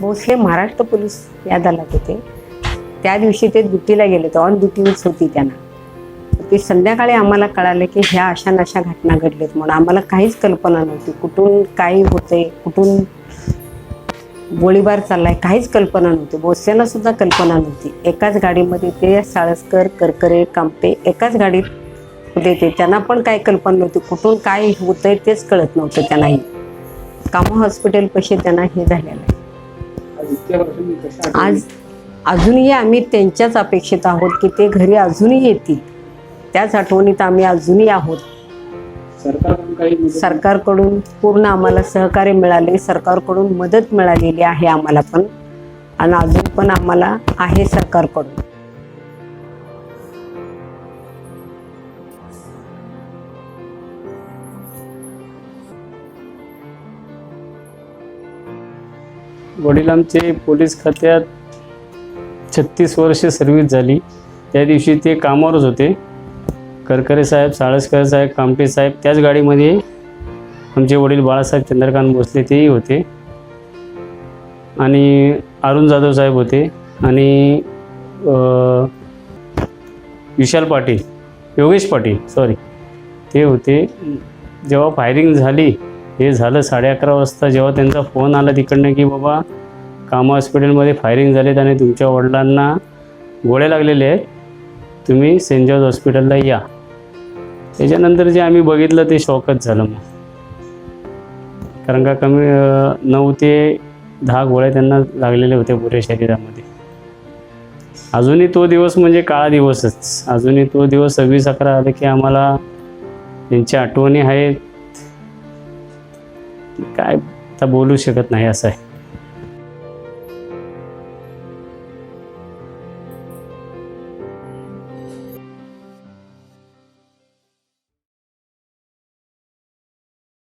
Bhosale Maharashtra police या दलात होते. त्या दिवशी ते ड्युटीला गेले होते ऑन ड्युटीच होती त्यांना. ते संध्याकाळी आम्हाला कळालं की ह्या अशा नशा घटना घडल्यात म्हणून आम्हाला काहीच कल्पना नव्हती. कुठून काही होते कुठून गोळीबार चाललाय काहीच कल्पना नव्हती. भोसलेला सुद्धा कल्पना नव्हती. एकाच गाडीमध्ये ते साळसकर करकरे कामटे एकाच गाडीत होते ते. त्यांना पण काही कल्पना नव्हती. कुठून काय होतंय तेच कळत नव्हतं त्यांनाही. कामो हॉस्पिटल पैसे त्यांना हे झालेलं आहे. आज अजूनही आम्ही त्यांच्याच अपेक्षित आहोत की ते घरी अजूनही येतील. त्याच आठवणीत आम्ही अजूनही आहोत. सरकारकडून पूर्ण आम्हाला सहकार्य मिळाले सरकारकडून मदत मिळालेली आहे आम्हाला पण. आणि अजून पण आम्हाला आहे सरकारकडून. वडिलांचे पोलीस खात्यात छत्तीस वर्ष सर्व्हिस झाली. त्या दिवशी ते कामावरच होते. करकरे साहेब साळसकर साहेब कामटे साहेब त्याच गाडीमध्ये आमचे वडील बाळासाहेब चंद्रकांत भोसले तेही होते. आणि अरुण जाधव साहेब होते. आणि विशाल पाटील योगेश पाटील सॉरी ते होते. जेव्हा फायरिंग झाली हे झालं साडे अकरा वाजता जेव्हा त्यांचा फोन आला तिकडनं की बाबा कामा हॉस्पिटलमध्ये फायरिंग झालेत आणि तुमच्या वडिलांना गोळ्या लागलेले आहेत तुम्ही सेंट जॉर्ज हॉस्पिटलला या. त्याच्यानंतर जे आम्ही बघितलं ते शॉकच झालं मग. कारण का कमी नऊ ते दहा गोळ्या त्यांना लागलेले होते पुऱ्या शरीरामध्ये. अजूनही तो दिवस म्हणजे काळा दिवसच. अजूनही तो दिवस सव्वीस अकरा आले की आम्हाला त्यांच्या आठवणी आहेत. काय आता बोलू शकत नाही असं आहे.